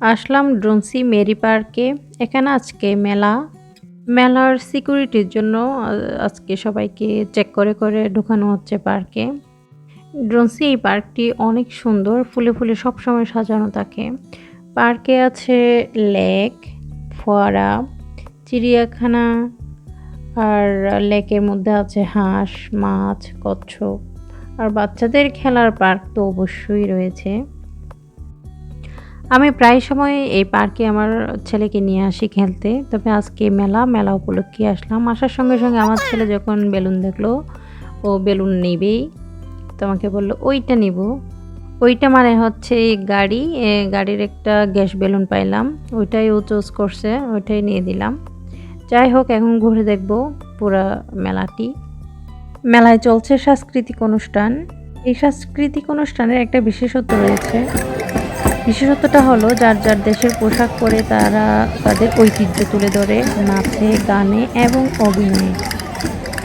আসলাম ড্রোনসি Mary পার্কে। এখানে আজকে মেলা। মেলার সিকিউরিটির জন্য আজকে সবাইকে চেক করে করে ঢুকানো হচ্ছে পার্কে। ড্রোনসি এই পার্কটি অনেক সুন্দর, ফুলে ফুলে সবসময় সাজানো থাকে। পার্কে আছে লেক, ফোয়ারা, চিড়িয়াখানা, আর লেকের মধ্যে আছে হাঁস, মাছ, কচ্ছপ। আর বাচ্চাদের খেলার পার্ক তো অবশ্যই রয়েছে। আমি প্রায় সময় এই পার্কে আমার ছেলেকে নিয়ে আসি খেলতে। তবে আজকে মেলা মেলা উপলক্ষে আসলাম। আসার সঙ্গে সঙ্গে আমার ছেলে যখন বেলুন দেখল ও বেলুন নেবেই। তো আমাকে বলল ওইটা নিব। ওইটা মানে হচ্ছে গাড়ি গাড়ির একটা গ্যাস বেলুন পাইলাম। ওইটাই ও চুজ করছে ওইটাই নিয়ে দিলাম। যাই হোক এখন ঘুরে দেখব পুরা মেলাটি। মেলায় চলছে সাংস্কৃতিক অনুষ্ঠান। এই সাংস্কৃতিক অনুষ্ঠানের একটা বিশেষত্ব রয়েছে বিশেষত্বটা হলো যার যার দেশের পোশাক পরে তারা তাদের ঐতিহ্য তুলে ধরে নাচে, গানে এবং অভিনয়ে।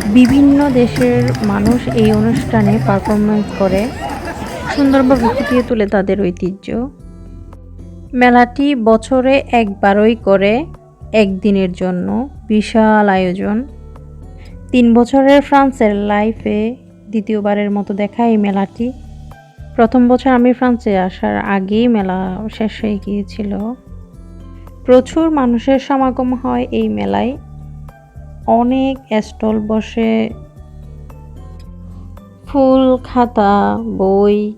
বিভিন্ন দেশের মানুষ এই অনুষ্ঠানে পারফরমেন্স করে। সুন্দরভাবে ফুটিয়ে তোলে তাদের ঐতিহ্য। মেলাটি বছরে একবারই করে একদিনের জন্য। বিশাল আয়োজন। তিন বছরের ফ্রান্সের লাইফে দ্বিতীয়বারের মতো দেখা এই মেলাটি। প্রথম বছর আমি ফ্রান্সে আসার আগেই মেলা শেষ হয়ে গিয়েছিল। প্রচুর মানুষের সমাগম হয় এই মেলায়। অনেক স্টল বসে। ফুল, খাতা, বই,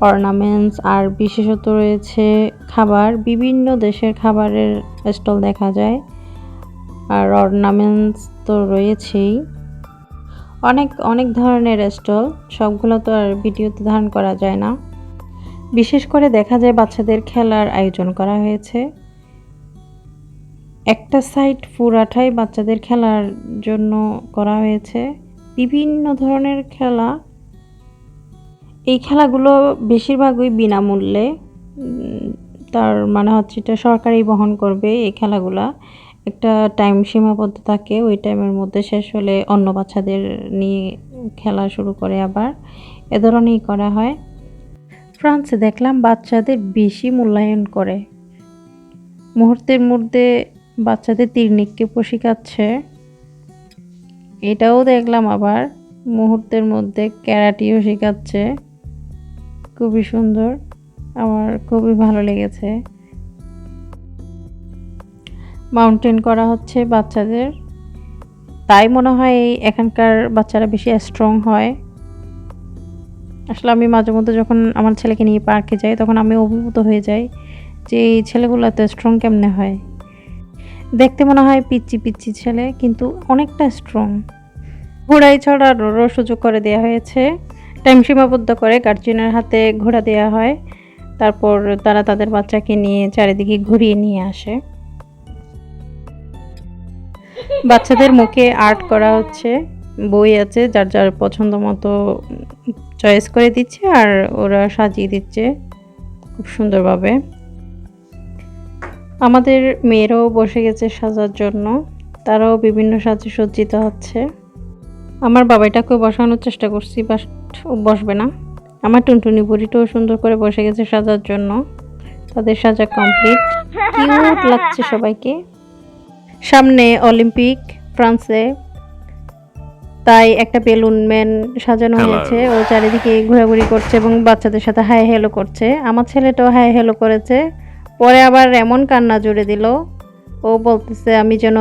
অর্নামেন্টস, আর বিশেষত রয়েছে খাবার। বিভিন্ন দেশের খাবারের স্টল দেখা যায়। আর অর্নামেন্টস তো রয়েছেই। অনেক অনেক ধরনের স্টল, সবগুলো তো আর ভিডিওতে ধারণ করা যায় না। বিশেষ করে দেখা যায় বাচ্চাদের খেলার আয়োজন করা হয়েছে। একটা সাইড পুরাটাই বাচ্চাদের খেলার জন্য করা হয়েছে। বিভিন্ন ধরনের খেলা। এই খেলাগুলো বেশিরভাগই বিনামূল্যে। তার মানে হচ্ছে এটা সরকারই বহন করবে এই খেলাগুলা। একটা টাইম সীমাবদ্ধ থাকে, ওই টাইমের মধ্যে শেষ হলে অন্য বাচ্চাদের নিয়ে খেলা শুরু করে আবার। এ ধরনেরই করা হয়। ফ্রান্সে দেখলাম বাচ্চাদের বেশি মূল্যায়ন করে। মুহূর্তের মধ্যে বাচ্চাদের তীর নিক্ষেপও শেখাচ্ছে। এটাও দেখলাম আবার, মুহূর্তের মধ্যে ক্যারাটিও শেখাচ্ছে। খুবই সুন্দর, আমার খুবই ভালো লেগেছে। মাউন্টেন করা হচ্ছে বাচ্চাদের। তাই মনে হয় এই এখানকার বাচ্চারা বেশি স্ট্রং হয়। আসলে আমি মাঝে মধ্যে যখন আমার ছেলেকে নিয়ে পার্কে যাই, তখন আমি অভিভূত হয়ে যাই যে এই ছেলেগুলো এত স্ট্রং কেমনে হয়? দেখতে মনে হয় পিচ্ছি পিচ্ছি ছেলে, কিন্তু অনেকটা স্ট্রং ঘোড়াই ছড়ানোরও সুযোগ করে দেওয়া হয়েছে। টাইম সীমাবদ্ধ করে গার্জিয়ানের হাতে ঘোড়া দেওয়া হয়। তারপর তারা তাদের বাচ্চাকে নিয়ে চারিদিকে ঘুরিয়ে নিয়ে আসে। বাচ্চাদের মুখে আর্ট করা হচ্ছে, বই আছে যার যার পছন্দ মতো চয়েস করে দিচ্ছে আর ওরা সাজিয়ে দিচ্ছে খুব সুন্দরভাবে। আমাদের মেয়েরাও বসে গেছে সাজার জন্য, তারাও বিভিন্ন সাজে সজ্জিত হচ্ছে। আমার বাবাইটাকেও বসানোর চেষ্টা করছি, বাট বসবে না। আমার টুনটুনি বুড়িটাও সুন্দর করে বসে গেছে সাজার জন্য। তাদের সাজা কমপ্লিট। কিউট লাগছে সবাইকে। সামনে অলিম্পিক ফ্রান্সে। তাই একটা বেলুন ম্যান সাজানো হয়েছে। ও চারিদিকে ঘোরাঘুরি করছে এবং বাচ্চাদের সাথে হাই হেলো করছে। আমার ছেলেটাও হাই হেলো করেছে। পরে আবার এমন কান্না জুড়ে দিল। ও বলতেছে আমি যেন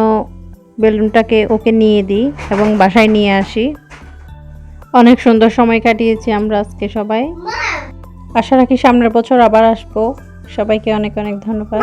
বেলুনটাকে ওকে নিয়ে দিই এবং বাসায় নিয়ে আসি। অনেক সুন্দর সময় কাটিয়েছি আমরা আজকে সবাই। আশা রাখি সামনের বছর আবার আসব। সবাইকে অনেক অনেক ধন্যবাদ।